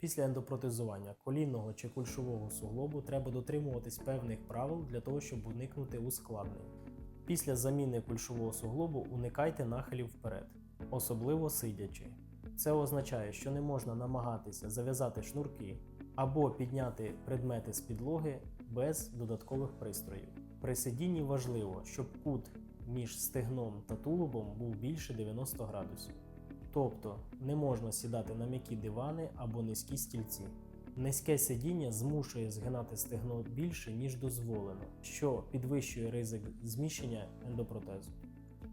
Після ендопротезування колінного чи кульшового суглобу треба дотримуватись певних правил для того, щоб уникнути ускладнень. Після заміни кульшового суглобу уникайте нахилів вперед, особливо сидячи. Це означає, що не можна намагатися зав'язати шнурки або підняти предмети з підлоги без додаткових пристроїв. При сидінні важливо, щоб кут між стегном та тулубом був більше 90 градусів. Тобто не можна сідати на м'які дивани або низькі стільці. Низьке сидіння змушує згинати стегно більше, ніж дозволено, що підвищує ризик зміщення ендопротезу.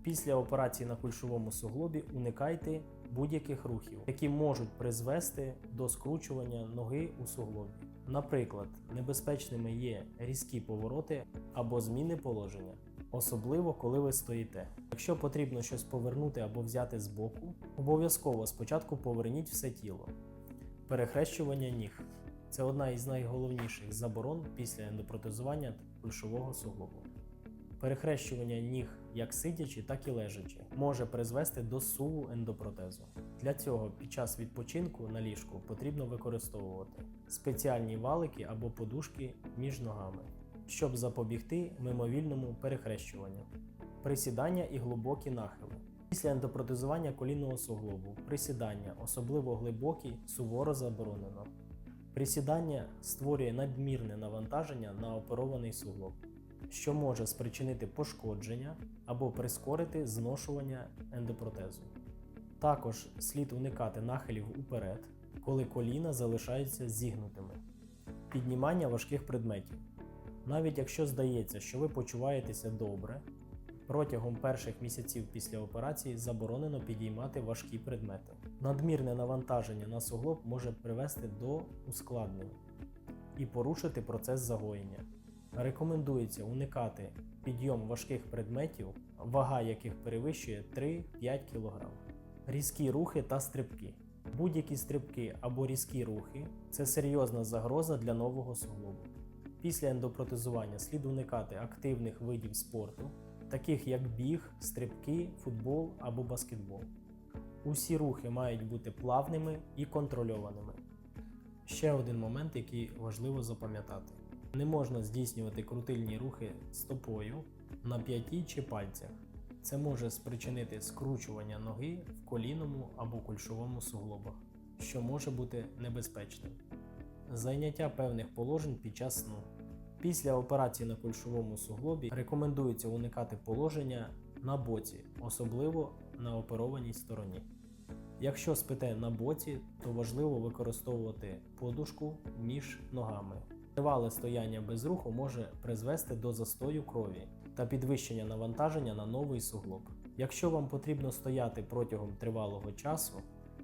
Після операції на кульшовому суглобі уникайте будь-яких рухів, які можуть призвести до скручування ноги у суглобі. Наприклад, небезпечними є різкі повороти або зміни положення, особливо коли ви стоїте. Якщо потрібно щось повернути або взяти з боку, обов'язково спочатку поверніть все тіло. Перехрещування ніг це одна із найголовніших заборон після ендопротезування кульшового суглобу. Перехрещування ніг як сидячи, так і лежачи може призвести до суву ендопротезу. Для цього під час відпочинку на ліжку потрібно використовувати спеціальні валики або подушки між ногами, щоб запобігти мимовільному перехрещуванню. Присідання і глибокі нахили. Після ендопротезування колінного суглобу присідання, особливо глибокі, суворо заборонено. Присідання створює надмірне навантаження на оперований суглоб, що може спричинити пошкодження або прискорити зношування ендопротезу. Також слід уникати нахилів уперед, коли коліна залишаються зігнутими. Піднімання важких предметів. Навіть якщо здається, що ви почуваєтеся добре, протягом перших місяців після операції заборонено підіймати важкі предмети. Надмірне навантаження на суглоб може привести до ускладнень і порушити процес загоєння. Рекомендується уникати підйом важких предметів, вага яких перевищує 3-5 кг. Різкі рухи та стрибки. Будь-які стрибки або різкі рухи це серйозна загроза для нового суглобу. Після ендопротезування слід уникати активних видів спорту, таких як біг, стрибки, футбол або баскетбол. Усі рухи мають бути плавними і контрольованими. Ще один момент, який важливо запам'ятати: не можна здійснювати крутильні рухи стопою на п'яті чи пальцях. Це може спричинити скручування ноги в колінному або кульшовому суглобах, що може бути небезпечним. Зайняття певних положень під час сну. Після операції на кульшовому суглобі рекомендується уникати положення на боці, особливо на оперованій стороні. Якщо спите на боці, то важливо використовувати подушку між ногами. Тривале стояння без руху може призвести до застою крові та підвищення навантаження на новий суглоб. Якщо вам потрібно стояти протягом тривалого часу,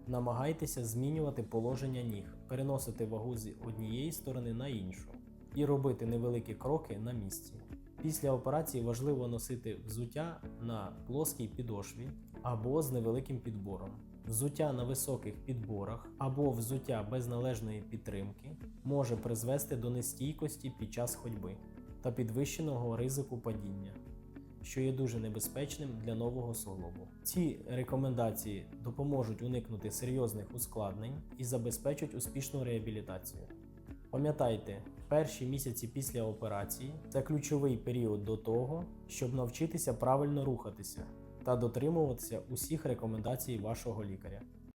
намагайтеся змінювати положення ніг, переносити вагу з однієї сторони на іншу і робити невеликі кроки на місці. Після операції важливо носити взуття на плоскій підошві або з невеликим підбором. Взуття на високих підборах або взуття без належної підтримки може призвести до нестійкості під час ходьби та підвищеного ризику падіння, що є дуже небезпечним для нового суглобу. Ці рекомендації допоможуть уникнути серйозних ускладнень і забезпечать успішну реабілітацію. Пам'ятайте, перші місяці після операції це ключовий період до того, щоб навчитися правильно рухатися та дотримуватися усіх рекомендацій вашого лікаря.